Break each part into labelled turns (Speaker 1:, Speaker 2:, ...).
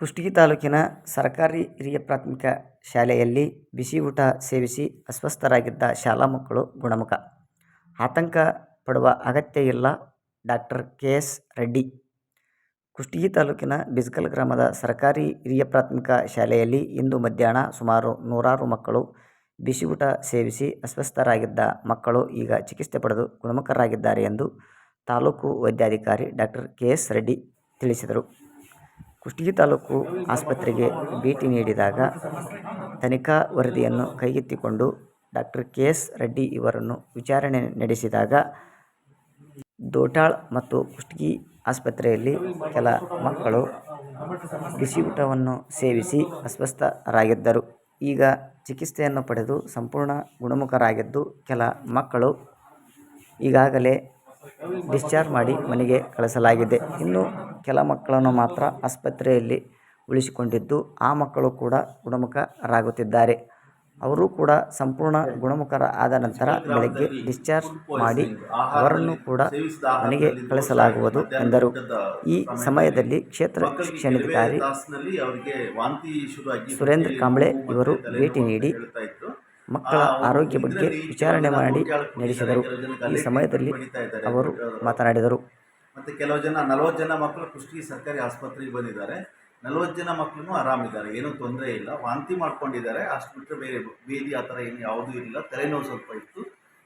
Speaker 1: ಕುಷ್ಟಗಿ ತಾಲೂಕಿನ ಸರ್ಕಾರಿ ಹಿರಿಯ ಪ್ರಾಥಮಿಕ ಶಾಲೆಯಲ್ಲಿ ಬಿಸಿ ಊಟ ಸೇವಿಸಿ ಅಸ್ವಸ್ಥರಾಗಿದ್ದ ಶಾಲಾ ಮಕ್ಕಳು ಗುಣಮುಖ. ಆತಂಕ ಪಡುವ ಅಗತ್ಯ ಇಲ್ಲ. Doctor K S Reddy. Kushtagi ತಾಲೂಕಿನ ಬಿಸ್ಕಲ್ ಗ್ರಾಮದ ಸರ್ಕಾರಿ ಹಿರಿಯ ಪ್ರಾಥಮಿಕ ಶಾಲೆಯಲ್ಲಿ ಇಂದು ಮಧ್ಯಾಹ್ನ ಸುಮಾರು ನೂರಾರು ಮಕ್ಕಳು ಬಿಸಿ ಊಟ ಸೇವಿಸಿ ಅಸ್ವಸ್ಥರಾಗಿದ್ದ ಮಕ್ಕಳು ಈಗ ಚಿಕಿತ್ಸೆ ಪಡೆದು ಗುಣಮುಖರಾಗಿದ್ದಾರೆ ಎಂದು ತಾಲೂಕು ವೈದ್ಯಾಧಿಕಾರಿ ಡಾಕ್ಟರ್ ಕೆ ಎಸ್ ರೆಡ್ಡಿ ತಿಳಿಸಿದರು. ಕುಷ್ಟಗಿ ತಾಲೂಕು ಆಸ್ಪತ್ರೆಗೆ ಭೇಟಿ ನೀಡಿದಾಗ ತನಿಖಾ ವರದಿಯನ್ನು ಕೈಗೆತ್ತಿಕೊಂಡು ಡಾಕ್ಟರ್ ಕೆ ಎಸ್ ರೆಡ್ಡಿ ಇವರನ್ನು ವಿಚಾರಣೆ ನಡೆಸಿದಾಗ ದೋಟಾಳ್ ಮತ್ತು ಕುಷ್ಟಗಿ ಆಸ್ಪತ್ರೆಯಲ್ಲಿ ಕೆಲ ಮಕ್ಕಳು ಬಿಸಿ ಊಟವನ್ನು ಸೇವಿಸಿ ಅಸ್ವಸ್ಥರಾಗಿದ್ದರು. ಈಗ ಚಿಕಿತ್ಸೆಯನ್ನು ಪಡೆದು ಸಂಪೂರ್ಣ ಗುಣಮುಖರಾಗಿದ್ದು ಕೆಲ ಮಕ್ಕಳು ಈಗಾಗಲೇ ಡಿಸ್ಚಾರ್ಜ್ ಮಾಡಿ ಮನೆಗೆ ಕಳಿಸಲಾಗಿದೆ. ಇನ್ನು ಕೆಲ ಮಕ್ಕಳನ್ನು ಮಾತ್ರ ಆಸ್ಪತ್ರೆಯಲ್ಲಿ ಉಳಿಸಿಕೊಂಡಿದ್ದು, ಆ ಮಕ್ಕಳು ಕೂಡ ಗುಣಮುಖರಾಗುತ್ತಿದ್ದಾರೆ. ಅವರು ಕೂಡ ಸಂಪೂರ್ಣ ಗುಣಮುಖರ ಆದ ನಂತರ ಬೆಳಗ್ಗೆ ಡಿಸ್ಚಾರ್ಜ್ ಮಾಡಿ ಅವರನ್ನು ಕೂಡ ಮನೆಗೆ ಕಳಿಸಲಾಗುವುದು ಎಂದರು. ಈ ಸಮಯದಲ್ಲಿ ಕ್ಷೇತ್ರ ಶಿಕ್ಷಣಾಧಿಕಾರಿ ಸುರೇಂದ್ರ ಕಾಂಬ್ಳೆ ಇವರು ಭೇಟಿ ನೀಡಿ ಮಕ್ಕಳ ಆರೋಗ್ಯ ಬಗ್ಗೆ ವಿಚಾರಣೆ ಮಾಡಿ ನಡೆಸಿದರು. ಈ ಸಮಯದಲ್ಲಿ ಅವರು ಮಾತನಾಡಿದರು.
Speaker 2: ಮತ್ತೆ ಕೆಲವು ಜನ, ನಲವತ್ತು ಜನ ಮಕ್ಕಳು ಕುಷ್ಟಗಿ ಸರ್ಕಾರಿ ಆಸ್ಪತ್ರೆಗೆ ಬಂದಿದ್ದಾರೆ. ನಲವತ್ತು ಜನ ಮಕ್ಕಳು ಆರಾಮಿದ್ದಾರೆ, ಏನೂ ತೊಂದರೆ ಇಲ್ಲ. ವಾಂತಿ ಮಾಡ್ಕೊಂಡಿದ್ದಾರೆ, ಅಷ್ಟು ಬಿಟ್ಟರೆ ಬೇರೆ ಬೇದಿ ಆ ಥರ ಏನು ಯಾವುದೂ ಇಲ್ಲ ತಲೆನೋವು ಸ್ವಲ್ಪ ಇತ್ತು.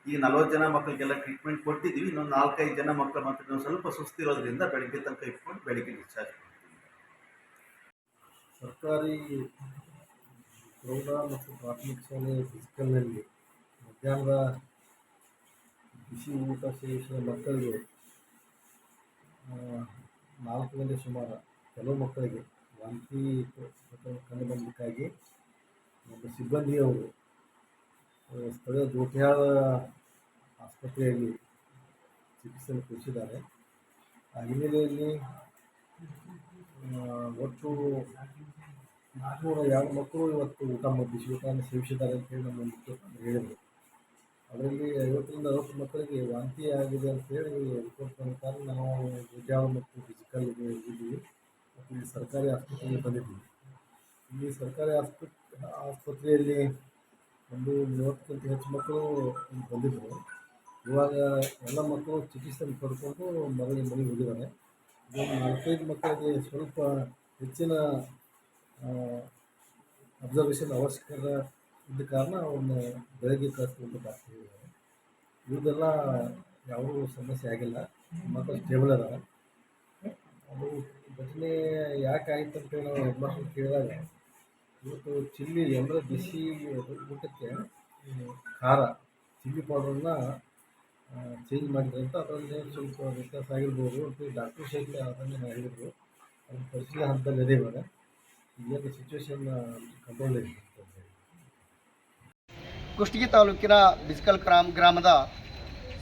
Speaker 2: ಈಗ ನಲವತ್ತು ಜನ ಮಕ್ಕಳಿಗೆಲ್ಲ ಟ್ರೀಟ್ಮೆಂಟ್ ಕೊಟ್ಟಿದ್ದೀವಿ. ಇನ್ನೊಂದು ನಾಲ್ಕೈದು ಜನ ಮಕ್ಕಳು ಮಾತ್ರ ನಾವು ಸ್ವಲ್ಪ ಸುಸ್ತಿರೋದ್ರಿಂದ ಬೆಳಗ್ಗೆ ತನಕ ಇಟ್ಕೊಂಡು ಬೆಳಗ್ಗೆ ಡಿಸ್ಚಾರ್ಜ್ ಮಾಡ್ತೀವಿ.
Speaker 3: ಸರ್ಕಾರಿ ಪ್ರೌಢ ಮತ್ತು ಪ್ರಾಥಮಿಕ ಶಾಲೆ ಫಿಸಿಕಲ್ನಲ್ಲಿ ಮಧ್ಯಾಹ್ನದ ಬಿಸಿ ಊಟ ಸೇವಿಸಿದ ಮಕ್ಕಳಿಗೆ ನಾಲ್ಕು ಗಂಟೆ ಸುಮಾರು, ಕೆಲವು ಮಕ್ಕಳಿಗೆ, ವಾಂತಿ ಕಂಡು ಬಂದಕ್ಕಾಗಿ ಒಬ್ಬ ಸಿಬ್ಬಂದಿಯವರು ಸ್ಥಳೀಯ ದೋಟಿಯಾದ ಆಸ್ಪತ್ರೆಯಲ್ಲಿ ಚಿಕಿತ್ಸೆಯನ್ನು ಕೊಡಿಸಿದ್ದಾರೆ. ಆ ಹಿನ್ನೆಲೆಯಲ್ಲಿ ಒಟ್ಟು ನಾಲ್ಕುನೂರ ಎರಡು ಮಕ್ಕಳು ಇವತ್ತು ಊಟ ಬಿಸಿ ಊಟವನ್ನು ಸೇವಿಸಿದ್ದಾರೆ ಅಂತೇಳಿ ನಮ್ಮ ಹೇಳಿದರು. ಅದರಲ್ಲಿ ಐವತ್ತರಿಂದ ಅರವತ್ತು ಮಕ್ಕಳಿಗೆ ವಾಂತಿ ಆಗಿದೆ ಅಂತ ಹೇಳಿ ರಿಪೋರ್ಟ್ ಪ್ರಕಾರ ನಾವು ವಿದ್ಯಾವ ಮತ್ತು ಫಿಸಿಕಲ್ ಹೋಗಿದ್ದೀವಿ. ಮತ್ತು ಇಲ್ಲಿ ಸರ್ಕಾರಿ ಆಸ್ಪತ್ರೆಗೆ ಬಂದಿದ್ದೀವಿ. ಇಲ್ಲಿ ಸರ್ಕಾರಿ ಆಸ್ಪತ್ ಆಸ್ಪತ್ರೆಯಲ್ಲಿ ಒಂದು ಮೂವತ್ತಕ್ಕಿಂತ ಹೆಚ್ಚು ಮಕ್ಕಳು ಬಂದಿದ್ದರು. ಇವಾಗ ಎಲ್ಲ ಮಕ್ಕಳು ಚಿಕಿತ್ಸೆ ಪಡ್ಕೊಂಡು ಮರಳಿ ಮನೆಗೆ ಹೋಗಿದ್ದಾರೆ. ಇದೊಂದು ನಾಲ್ಕೈದು ಮಕ್ಕಳಿಗೆ ಸ್ವಲ್ಪ ಹೆಚ್ಚಿನ ಅಬ್ಸರ್ವೇಷನ್ ಅವಶ್ಯಕತೆ ಇದ್ದ ಕಾರಣ ಅವನ್ನ ಬೆಳಗ್ಗೆ ಕಳಿಸ್ಕೊಂಡು ಡಾಕ್ಟರ್ ಇವ್ರದ್ದೆಲ್ಲ ಯಾವುದೂ ಸಮಸ್ಯೆ ಆಗಿಲ್ಲ. ಮಕ್ಕಳು ಸ್ಟೇಬಲ್ ಅದಾವೆ. ಅದು ಘಟನೆ ಯಾಕೆ ಆಯ್ತು ಅಂತೇಳಿ ನಾವು ಹೆಡ್ಮಾಸ್ಟರ್ ಕೇಳಿದಾಗ, ಇವತ್ತು ಚಿಲ್ಲಿ ಅಂದರೆ ಬಿಸಿ ಊಟಕ್ಕೆ ಖಾರ, ಚಿಲ್ಲಿ ಪೌಡ್ರನ್ನ ಚೇಂಜ್ ಮಾಡಿದ್ರೆ ಅಂತ ಅದರಲ್ಲಿ ಸ್ವಲ್ಪ ವ್ಯತ್ಯಾಸ ಆಗಿರ್ಬೋದು ಅಂತ ಡಾಕ್ಟ್ರು ಶೈಲಿ ಅದನ್ನು ಹೇಳಿದ್ರು. ಅದು ಪರಿಶೀಲನೆ ಹಂತದಲ್ಲಿ ಇದೆ ಇವಾಗ. ಈಗೇನು ಸಿಚುವೇಶನ್ ಕಂಟ್ರೋಲ್ ಇದೆ.
Speaker 4: ಕುಷ್ಟಗಿ ತಾಲೂಕಿನ ಬಿಸ್ಕಲ್ ಗ್ರಾಮ ಗ್ರಾಮದ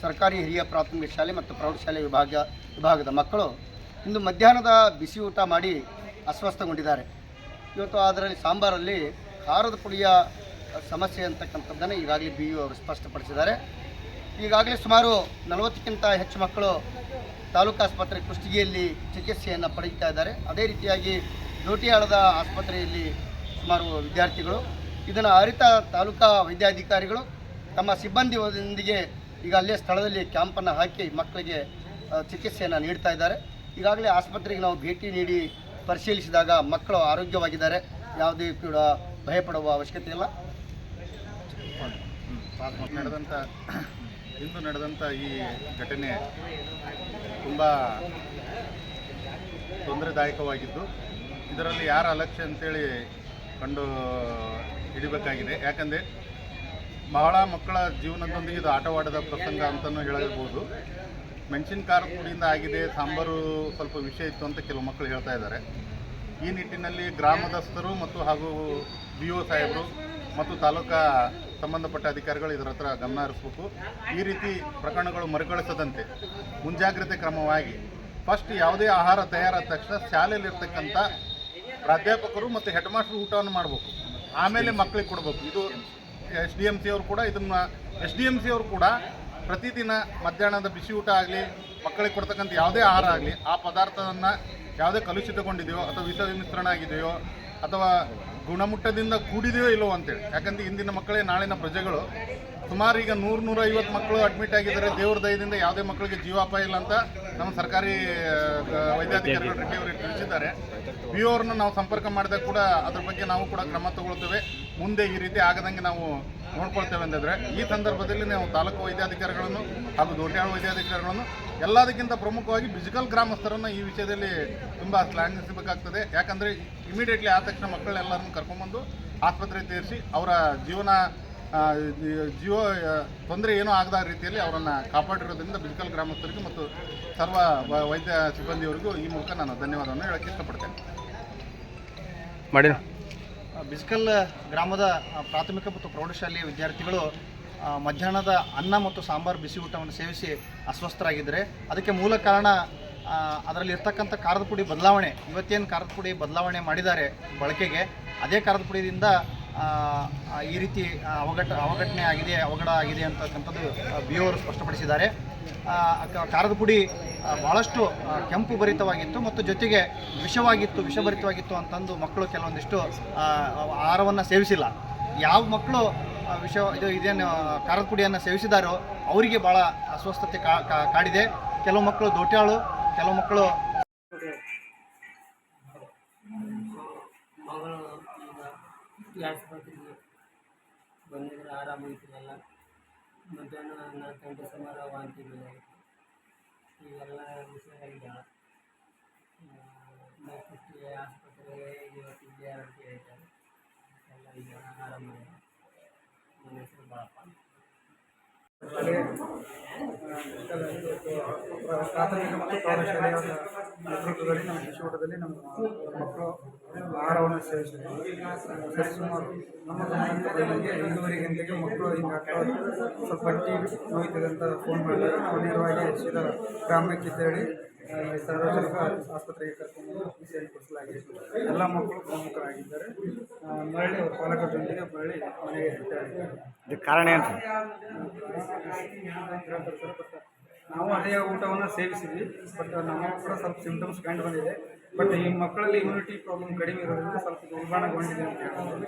Speaker 4: ಸರ್ಕಾರಿ ಹಿರಿಯ ಪ್ರಾಥಮಿಕ ಶಾಲೆ ಮತ್ತು ಪ್ರೌಢಶಾಲೆ ವಿಭಾಗ ವಿಭಾಗದ ಮಕ್ಕಳು ಇಂದು ಮಧ್ಯಾಹ್ನದ ಬಿಸಿ ಊಟ ಮಾಡಿ ಅಸ್ವಸ್ಥಗೊಂಡಿದ್ದಾರೆ. ಇವತ್ತು ಅದರಲ್ಲಿ ಸಾಂಬಾರಲ್ಲಿ ಖಾರದ ಪುಡಿಯ ಸಮಸ್ಯೆ ಅಂತಕ್ಕಂಥದ್ದನ್ನು ಈಗಾಗಲೇ ಬಿ ಯು ಅವರು ಸ್ಪಷ್ಟಪಡಿಸಿದ್ದಾರೆ. ಈಗಾಗಲೇ ಸುಮಾರು ನಲವತ್ತಕ್ಕಿಂತ ಹೆಚ್ಚು ಮಕ್ಕಳು ತಾಲೂಕು ಆಸ್ಪತ್ರೆ ಕುಷ್ಟಗಿಯಲ್ಲಿ ಚಿಕಿತ್ಸೆಯನ್ನು ಪಡೆಯುತ್ತಾ ಇದ್ದಾರೆ. ಅದೇ ರೀತಿಯಾಗಿ ದೋಟಿಯಾಳದ ಆಸ್ಪತ್ರೆಯಲ್ಲಿ ಸುಮಾರು ವಿದ್ಯಾರ್ಥಿಗಳು ಇದನ್ನು ಅರಿತ ತಾಲೂಕಾ ವೈದ್ಯಾಧಿಕಾರಿಗಳು ತಮ್ಮ ಸಿಬ್ಬಂದಿಯೊಂದಿಗೆ ಈಗ ಅಲ್ಲೇ ಸ್ಥಳದಲ್ಲಿ ಕ್ಯಾಂಪನ್ನು ಹಾಕಿ ಮಕ್ಕಳಿಗೆ ಚಿಕಿತ್ಸೆಯನ್ನು ನೀಡ್ತಾ ಇದ್ದಾರೆ. ಈಗಾಗಲೇ ಆಸ್ಪತ್ರೆಗೆ ನಾವು ಭೇಟಿ ನೀಡಿ ಪರಿಶೀಲಿಸಿದಾಗ ಮಕ್ಕಳು ಆರೋಗ್ಯವಾಗಿದ್ದಾರೆ. ಯಾವುದೇ ಕೂಡ ಭಯಪಡುವ ಅವಶ್ಯಕತೆ ಇಲ್ಲ.
Speaker 5: ನಡೆದಂಥ ಇಂದು ನಡೆದಂಥ ಈ ಘಟನೆ ತುಂಬ ತೊಂದರೆದಾಯಕವಾಗಿದ್ದು, ಇದರಲ್ಲಿ ಯಾರ ಅಲಕ್ಷ್ಯ ಅಂತೇಳಿ ಕಂಡು ಹಿಡಿಬೇಕಾಗಿದೆ. ಯಾಕಂದರೆ ಬಹಳ ಮಕ್ಕಳ ಜೀವನದೊಂದಿಗೆ ಇದು ಆಟವಾಡದ ಪ್ರಸಂಗ ಅಂತಲೂ ಹೇಳಬಹುದು. ಮೆಣಸಿನ ಖಾರ ಪುಡಿಯಿಂದ ಆಗಿದೆ, ಸಾಂಬಾರು ಸ್ವಲ್ಪ ವಿಷಯ ಇತ್ತು ಅಂತ ಕೆಲವು ಮಕ್ಕಳು ಹೇಳ್ತಾ ಇದ್ದಾರೆ. ಈ ನಿಟ್ಟಿನಲ್ಲಿ ಗ್ರಾಮದಸ್ಥರು ಮತ್ತು ಹಾಗೂ ಬಿ ಒ ಸಾಹೇಬರು ಮತ್ತು ತಾಲೂಕಾ ಸಂಬಂಧಪಟ್ಟ ಅಧಿಕಾರಿಗಳು ಇದರ ಹತ್ರ ಗಮನ ಹರಿಸ್ಬೇಕು. ಈ ರೀತಿ ಪ್ರಕರಣಗಳು ಮರುಕಳಿಸದಂತೆ ಮುಂಜಾಗ್ರತೆ ಕ್ರಮವಾಗಿ ಫಸ್ಟ್ ಯಾವುದೇ ಆಹಾರ ತಯಾರಾದ ತಕ್ಷಣ ಶಾಲೆಯಲ್ಲಿರ್ತಕ್ಕಂಥ ಪ್ರಾಧ್ಯಾಪಕರು ಮತ್ತು ಹೆಡ್ ಮಾಸ್ಟರ್ ಊಟವನ್ನು ಮಾಡಬೇಕು. ಆಮೇಲೆ ಮಕ್ಕಳಿಗೆ ಕೊಡಬೇಕು. ಇದು ಎಸ್ ಡಿ ಎಂ ಸಿ ಅವರು ಕೂಡ ಇದನ್ನು, ಎಸ್ ಡಿ ಎಂ ಸಿ ಅವರು ಕೂಡ ಪ್ರತಿದಿನ ಮಧ್ಯಾಹ್ನದ ಬಿಸಿ ಊಟ ಆಗಲಿ, ಮಕ್ಕಳಿಗೆ ಕೊಡ್ತಕ್ಕಂಥ ಯಾವುದೇ ಆಹಾರ ಆಗಲಿ, ಆ ಪದಾರ್ಥವನ್ನು ಯಾವುದೇ ಕಲುಷಿತಗೊಂಡಿದೆಯೋ ಅಥವಾ ವಿಷ ಮಿಶ್ರಣ ಆಗಿದೆಯೋ ಅಥವಾ ಗುಣಮಟ್ಟದಿಂದ ಕೂಡಿದೆಯೋ ಇಲ್ಲವೋ ಅಂತೇಳಿ. ಯಾಕಂದ್ರೆ ಇಂದಿನ ಮಕ್ಕಳೇ ನಾಳಿನ ಪ್ರಜೆಗಳು. ಸುಮಾರು ಈಗ ನೂರು ನೂರೈವತ್ತು ಮಕ್ಕಳು ಅಡ್ಮಿಟ್ ಆಗಿದ್ದಾರೆ. ದೇವ್ರ ದಯದಿಂದ ಯಾವುದೇ ಮಕ್ಕಳಿಗೆ ಜೀವಾಪಾಯ ಇಲ್ಲ ಅಂತ ನಮ್ಮ ಸರ್ಕಾರಿ ವೈದ್ಯಾಧಿಕಾರಿಗಳು ರೆಡ್ಡಿ ಅವರು ತಿಳಿಸಿದ್ದಾರೆ. ಪಿ ಅವ್ರನ್ನ ನಾವು ಸಂಪರ್ಕ ಮಾಡಿದಾಗ ಕೂಡ ಅದ್ರ ಬಗ್ಗೆ ನಾವು ಕೂಡ ಕ್ರಮ ತಗೊಳ್ತೇವೆ. ಮುಂದೆ ಈ ರೀತಿ ಆಗದಂಗೆ ನಾವು ನೋಡ್ಕೊಳ್ತೇವೆ ಅಂತಂದರೆ ಈ ಸಂದರ್ಭದಲ್ಲಿ ನಾವು ತಾಲೂಕು ವೈದ್ಯಾಧಿಕಾರಿಗಳನ್ನು ಹಾಗೂ ದೊಡ್ಡಾಳ ವೈದ್ಯಾಧಿಕಾರಿಗಳನ್ನು ಎಲ್ಲದಕ್ಕಿಂತ ಪ್ರಮುಖವಾಗಿ ಬಿಜಿಕಲ್ ಗ್ರಾಮಸ್ಥರನ್ನು ಈ ವಿಷಯದಲ್ಲಿ ತುಂಬ ಶ್ಲಾಘಿಸಬೇಕಾಗ್ತದೆ. ಯಾಕಂದರೆ ಇಮಿಡಿಯೇಟ್ಲಿ ಆದ ತಕ್ಷಣ ಮಕ್ಕಳೆಲ್ಲರನ್ನು ಕರ್ಕೊಂಬಂದು ಆಸ್ಪತ್ರೆ ತೀರಿಸಿ ಅವರ ಜೀವನ ಜೀವ ತೊಂದರೆ ಏನೂ ಆಗದ ರೀತಿಯಲ್ಲಿ ಅವರನ್ನು ಕಾಪಾಡಿರೋದ್ರಿಂದ ಬಿಜಿಕಲ್ ಗ್ರಾಮಸ್ಥರಿಗೆ ಮತ್ತು ಸರ್ವ ವ- ವೈದ್ಯ ಸಿಬ್ಬಂದಿಯವರಿಗೂ ಈ ಮೂಲಕ ನಾನು ಧನ್ಯವಾದವನ್ನು ಹೇಳಕ್ಕೆ ಇಷ್ಟಪಡ್ತೇನೆ.
Speaker 6: ಬಿಸ್ಕಲ್ ಗ್ರಾಮದ ಪ್ರಾಥಮಿಕ ಮತ್ತು ಪ್ರೌಢಶಾಲೆಯ ವಿದ್ಯಾರ್ಥಿಗಳು ಮಧ್ಯಾಹ್ನದ ಅನ್ನ ಮತ್ತು ಸಾಂಬಾರು ಬಿಸಿ ಊಟವನ್ನು ಸೇವಿಸಿ ಅಸ್ವಸ್ಥರಾಗಿದ್ದರೆ ಅದಕ್ಕೆ ಮೂಲ ಕಾರಣ ಅದರಲ್ಲಿ ಇರ್ತಕ್ಕಂಥ ಖಾರದ ಪುಡಿ ಬದಲಾವಣೆ ಇವತ್ತೇನು ಖಾರದ ಪುಡಿ ಬದಲಾವಣೆ ಮಾಡಿದ್ದಾರೆ ಬಳಕೆಗೆ ಅದೇ ಖಾರದ ಪುಡಿಯಿಂದ ಈ ರೀತಿ ಅವಘಟ, ಅವಘಟನೆ ಆಗಿದೆ, ಅವಘಡ ಆಗಿದೆ ಅಂತಕ್ಕಂಥದ್ದು ಬಿ ಅವರು ಸ್ಪಷ್ಟಪಡಿಸಿದ್ದಾರೆ. ಖಾರದ ಪುಡಿ ಭಾಳಷ್ಟು ಕೆಂಪು ಭರಿತವಾಗಿತ್ತು ಮತ್ತು ಜೊತೆಗೆ ವಿಷವಾಗಿತ್ತು, ವಿಷಭರಿತವಾಗಿತ್ತು ಅಂತಂದು ಮಕ್ಕಳು ಕೆಲವೊಂದಿಷ್ಟು ಆಹಾರವನ್ನು ಸೇವಿಸಿಲ್ಲ. ಯಾವ ಮಕ್ಕಳು ವಿಷ, ಇದು ಇದೇನು, ಖಾರದ ಪುಡಿಯನ್ನು ಸೇವಿಸಿದಾರೋ, ಅವರಿಗೆ ಭಾಳ ಅಸ್ವಸ್ಥತೆ ಕಾಡಿದೆ. ಕೆಲವು ಮಕ್ಕಳು ದೋಟ್ಯಾಳು, ಕೆಲವು ಮಕ್ಕಳು
Speaker 7: ಮಗಳು ಈಗ ಈ ಆಸ್ಪತ್ರೆಗೆ ಬಂದಿದ್ರೆ ಆರಾಮಾಗಿತ್ತಲ್ಲ ಮಧ್ಯಾಹ್ನ ನಾಲ್ಕು ಗಂಟೆ ಸುಮಾರು ವಾಂತಿ ಬಂದಾಗಿತ್ತು ಈಗೆಲ್ಲ ಹುಷಾರಾಗಿದ್ದಾಳೆ ಮತ್ತೆ ಆಸ್ಪತ್ರೆ ಇವತ್ತು ಇಲ್ಲೇ ಅಂತ ಹೇಳ್ತಾರೆ. ಎಲ್ಲ ಈಗ ಆರಾಮಾಗಿದೆ ನನ್ನ ಹೆಸರು ಬಾಳಪ್ಪ
Speaker 8: ಪ್ರಾಥಮಿಕ ಮತ್ತು ಪ್ರೌಢಶಾಲೆಯ ನೇತೃತ್ವದಲ್ಲಿ ನಮ್ಮ ಶಿಶುಊಟದಲ್ಲಿ ನಮ್ಮ ಮಕ್ಕಳು ಆಹಾರವನ್ನು ಸೇವಿಸಿದ್ದಾರೆ ಸರಿಸುಮಾರು ನಮ್ಮ ಗಮನಕ್ಕೆ ಐದೂವರೆ ಗಂಟೆಗೆ ಮಕ್ಕಳು ಹಿಂಗೆ ಆಗ್ತಾ ಸ್ವಲ್ಪ ಬಟ್ಟೆ ನೋಯ್ತದೆ ಅಂತ ಫೋನ್ ಮಾಡಿದಾಗ ನಾವು ನೇರವಾಗಿ ಸೀದಾ ಗ್ರಾಮಕ್ಕೆ ತೆರಳಿ ಸಾರ್ವಜನಿಕ ಆಸ್ಪತ್ರೆಗೆ ಕರ್ಕೊಂಡು ವಿಷಯ ಕೊಡಿಸಲಾಗಿದೆ. ಎಲ್ಲ ಮಕ್ಕಳು ಪ್ರಮುಖರಾಗಿದ್ದಾರೆ. ಮರಳಿ ಅವ್ರ ಪಾಲಕರ ಜೊತೆಗೆ ಮರಳಿ ಮನೆಗೆ ಇದು
Speaker 9: ಇದಕ್ಕೆ ಕಾರಣ ಏನು?
Speaker 8: ನಾವು ಅದೇ ಊಟವನ್ನು ಸೇವಿಸಿದ್ವಿ ಬಟ್ ನಮ್ಮ ಕೂಡ ಸ್ವಲ್ಪ ಸಿಂಪ್ಟಮ್ಸ್ ಕಂಡು ಬಂದಿದೆ. ಬಟ್ ಈ ಮಕ್ಕಳಲ್ಲಿ ಇಮ್ಯುನಿಟಿ ಪ್ರಾಬ್ಲಮ್ ಕಡಿಮೆ ಇರೋದ್ರಿಂದ ಸ್ವಲ್ಪ ನಿರ್ಮಾಣಗೊಂಡಿದೆ ಅಂತ ಹೇಳ್ಬೋದು.